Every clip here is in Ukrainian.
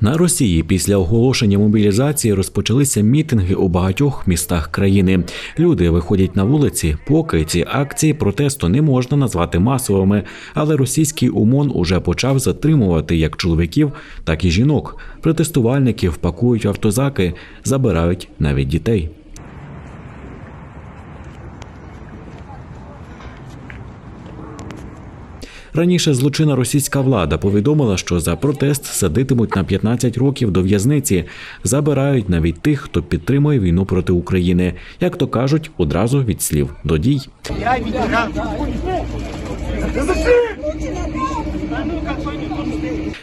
На Росії після оголошення мобілізації розпочалися мітинги у багатьох містах країни. Люди виходять на вулиці, поки ці акції протесту не можна назвати масовими, але російський ОМОН уже почав затримувати як чоловіків, так і жінок. Протестувальників пакують автозаки, забирають навіть дітей. Раніше злочинна російська влада повідомила, що за протест садитимуть на 15 років до в'язниці, забирають навіть тих, хто підтримує війну проти України. Як то кажуть, одразу від слів до дій.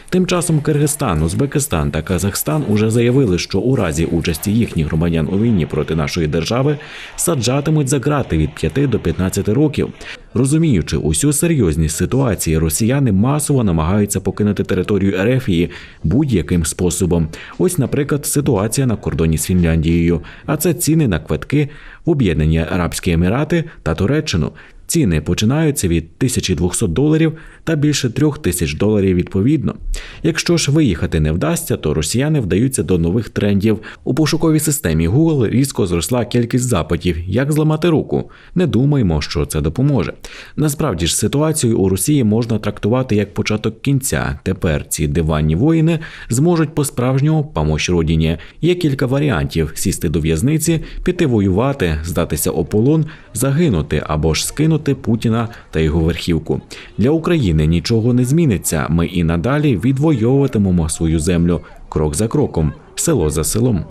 Тим часом Киргизстан, Узбекистан та Казахстан уже заявили, що у разі участі їхніх громадян у війні проти нашої держави саджатимуть за грати від 5 до 15 років. Розуміючи усю серйозність ситуації, росіяни масово намагаються покинути територію Ерефії будь-яким способом. Ось, наприклад, ситуація на кордоні з Фінляндією, а це ціни на квитки в Об'єднані Арабські Емірати та Туреччину. Ціни починаються від 1200 доларів та більше 3000 доларів відповідно. Якщо ж виїхати не вдасться, то росіяни вдаються до нових трендів. У пошуковій системі Google різко зросла кількість запитів, як зламати руку. Не думаємо, що це допоможе. Насправді ж ситуацію у Росії можна трактувати як початок кінця. Тепер ці диванні воїни зможуть по-справжньому помочь родині. Є кілька варіантів: сісти до в'язниці, піти воювати, здатися у полон, загинути або ж скинути Путіна та його верхівку. Для України нічого не зміниться. Ми і надалі відвоюватимемо свою землю крок за кроком, село за селом.